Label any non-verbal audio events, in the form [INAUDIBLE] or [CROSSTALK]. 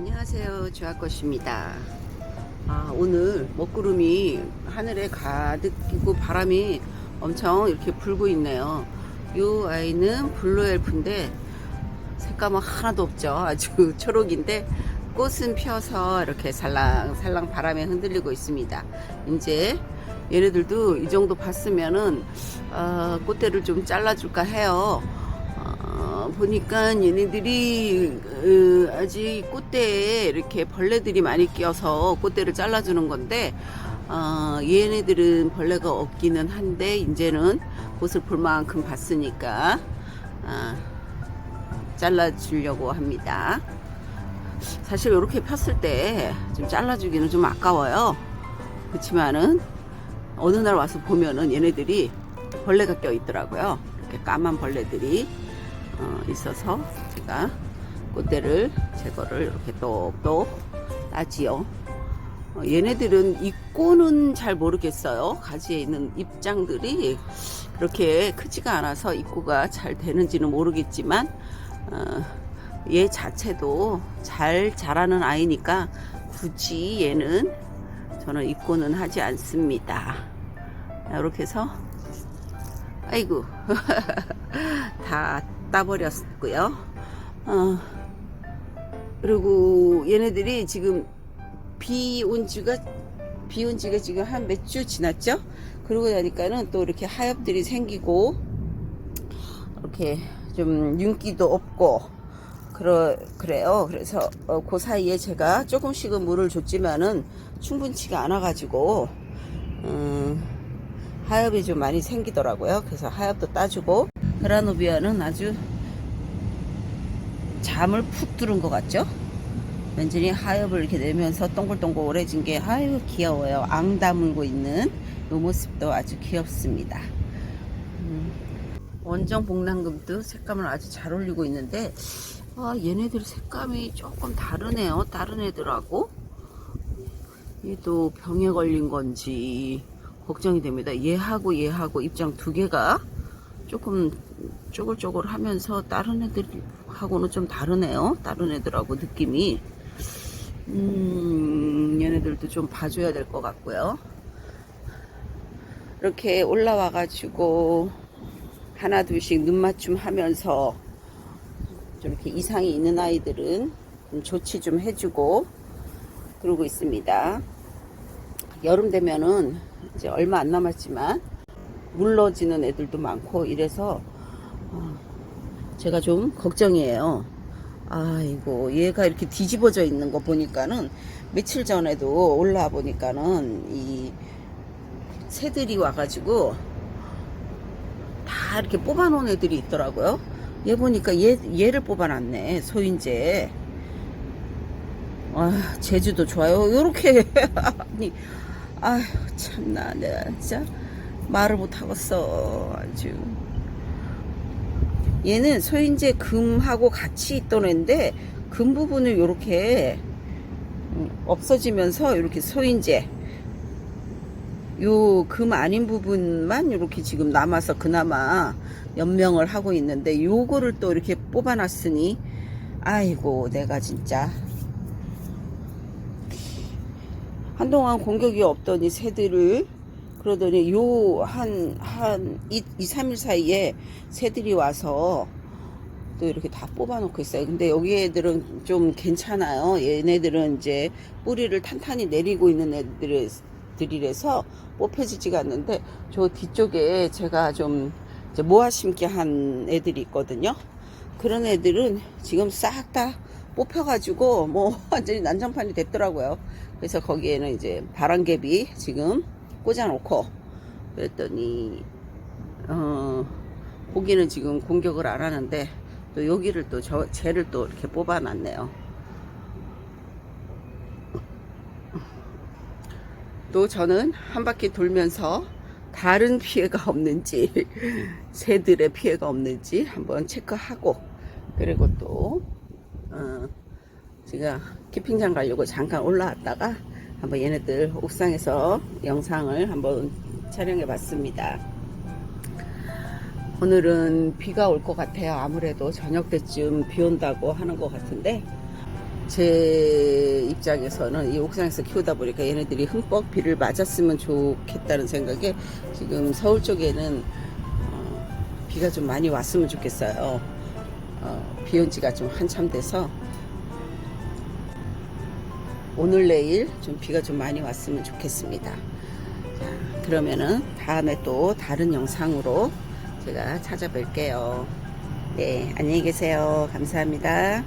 안녕하세요. 주아꽃입니다. 아, 오늘 먹구름이 하늘에 가득 끼고 바람이 엄청 이렇게 불고 있네요. 이 아이는 블루엘프인데 색감은 하나도 없죠. [LAUGHS] 아주 초록인데 꽃은 펴서 이렇게 살랑살랑 바람에 흔들리고 있습니다. 이제 얘네들도 이 정도 봤으면은 어, 꽃대를 좀 잘라줄까 해요. 어, 보니까 얘네들이 어, 아직 꽃대에 이렇게 벌레들이 많이 끼어서 꽃대를 잘라주는 건데 어, 얘네들은 벌레가 없기는 한데 이제는 꽃을 볼 만큼 봤으니까 어, 잘라주려고 합니다. 사실 이렇게 폈을 때 좀 잘라주기는 좀 아까워요. 그렇지만은 어느 날 와서 보면은 얘네들이 벌레가 껴 있더라고요. 이렇게 까만 벌레들이 어, 있어서 제가 꽃대를 제거를 이렇게 똑똑 따지요. 어, 얘네들은 입고는 잘 모르겠어요. 가지에 있는 입장들이 그렇게 크지가 않아서 입고가 잘 되는지는 모르겠지만 어, 얘 자체도 잘 자라는 아이니까 굳이 얘는 저는 입고는 하지 않습니다. 이렇게 해서 아이고 [LAUGHS] 다 따버렸고요. 어, 그리고 얘네들이 지금 비 온 지가 비 온 지가 지금 한 몇 주 지났죠? 그러고 나니까는 또 이렇게 하엽들이 생기고 이렇게 좀 윤기도 없고 그러 그래요. 그래서 어, 그 사이에 제가 조금씩은 물을 줬지만은 충분치가 않아가지고 음, 하엽이 좀 많이 생기더라고요. 그래서 하엽도 따주고 그라노비아는 아주 잠을 푹 들은 것 같죠? 완전히 하엽을 이렇게 내면서 동글동글해진 게 아유 귀여워요. 앙 다물고 있는 이 모습도 아주 귀엽습니다. 음, 원정 복랑금도 색감을 아주 잘 올리고 있는데 아, 얘네들 색감이 조금 다르네요. 다른 애들하고 얘도 병에 걸린 건지 걱정이 됩니다. 얘하고 얘하고 입장 두 개가 조금 쪼글쪼글 하면서 다른 애들하고는 좀 다르네요. 다른 애들하고 느낌이. 음, 얘네들도 좀 봐줘야 될 것 같고요. 이렇게 올라와가지고 하나 둘씩 눈 맞춤 하면서 좀 이렇게 이상이 있는 아이들은 좀 조치 좀 해주고 그러고 있습니다. 여름 되면은 이제 얼마 안 남았지만 물러지는 애들도 많고 이래서 어, 제가 좀 걱정이에요. 아이고 얘가 이렇게 뒤집어져 있는 거 보니까는 며칠 전에도 올라와 보니까는 이 새들이 와가지고 다 이렇게 뽑아놓은 애들이 있더라고요. 얘 보니까 얘 얘를 뽑아놨네 소인재. 아 제주도 좋아요. 요렇게 [LAUGHS] 아니 아휴 참나 내가 진짜 말을 못하겠어 아주. 얘는 소인재 금하고 같이 있던 애인데 금 부분을 이렇게 없어지면서 이렇게 소인재 요금 아닌 부분만 이렇게 지금 남아서 그나마 연명을 하고 있는데 요거를 또 이렇게 뽑아놨으니 아이고 내가 진짜. 한동안 공격이 없더니 새들을 그러더니 요 한 한 2, 3일 사이에 새들이 와서 또 이렇게 다 뽑아놓고 있어요. 근데 여기 애들은 좀 괜찮아요. 얘네들은 이제 뿌리를 탄탄히 내리고 있는 애들이라서 뽑혀지지가 않는데 저 뒤쪽에 제가 좀 모아 심기 한 애들이 있거든요. 그런 애들은 지금 싹 다 뽑혀가지고 뭐 완전히 난장판이 됐더라고요. 그래서 거기에는 이제 바람개비 지금 꽂아놓고 그랬더니 어 고기는 지금 공격을 안 하는데 또 여기를 또 저 쟤를 또 이렇게 뽑아놨네요. 또 저는 한 바퀴 돌면서 다른 피해가 없는지 [LAUGHS] 새들의 피해가 없는지 한번 체크하고 그리고 또 어, 제가 키핑장 가려고 잠깐 올라왔다가 한번 얘네들 옥상에서 영상을 한번 촬영해 봤습니다. 오늘은 비가 올 것 같아요. 아무래도 저녁 때쯤 비 온다고 하는 것 같은데 제 입장에서는 이 옥상에서 키우다 보니까 얘네들이 흠뻑 비를 맞았으면 좋겠다는 생각에 지금 서울 쪽에는 어, 비가 좀 많이 왔으면 좋겠어요. 어, 비온 지가 좀 한참 돼서 오늘 내일 좀 비가 좀 많이 왔으면 좋겠습니다. 자, 그러면은 다음에 또 다른 영상으로 제가 찾아뵐게요. 네, 안녕히 계세요. 감사합니다.